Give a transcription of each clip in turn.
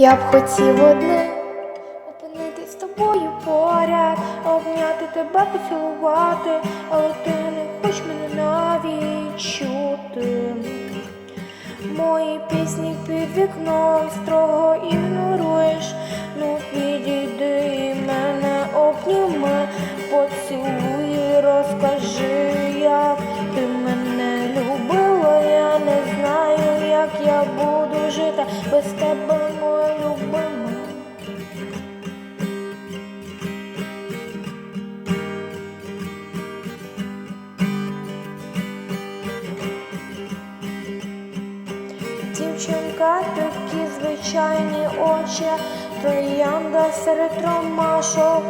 Я б хотів одне опинитись з тобою поряд, обняти тебе, поцілувати, але ти не хочеш мене навіть чути. Мої пісні під вікном строго ігноруєш. Ну підійди мене обніми, поцілуй, розкажи, як ти мене любила. Я не знаю, як я буду жити без тебе, Дівчинка, такі звичайні очі, троянда серед ромашок.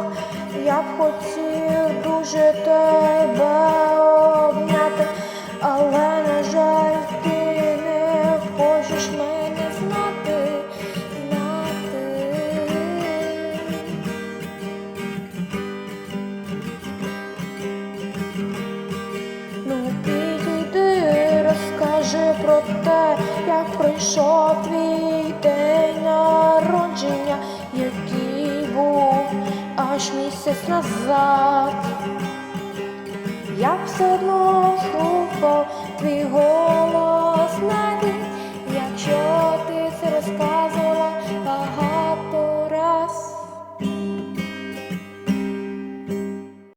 Я б хотів дуже тебе як прийшов твій день народження, який був аж місяць назад.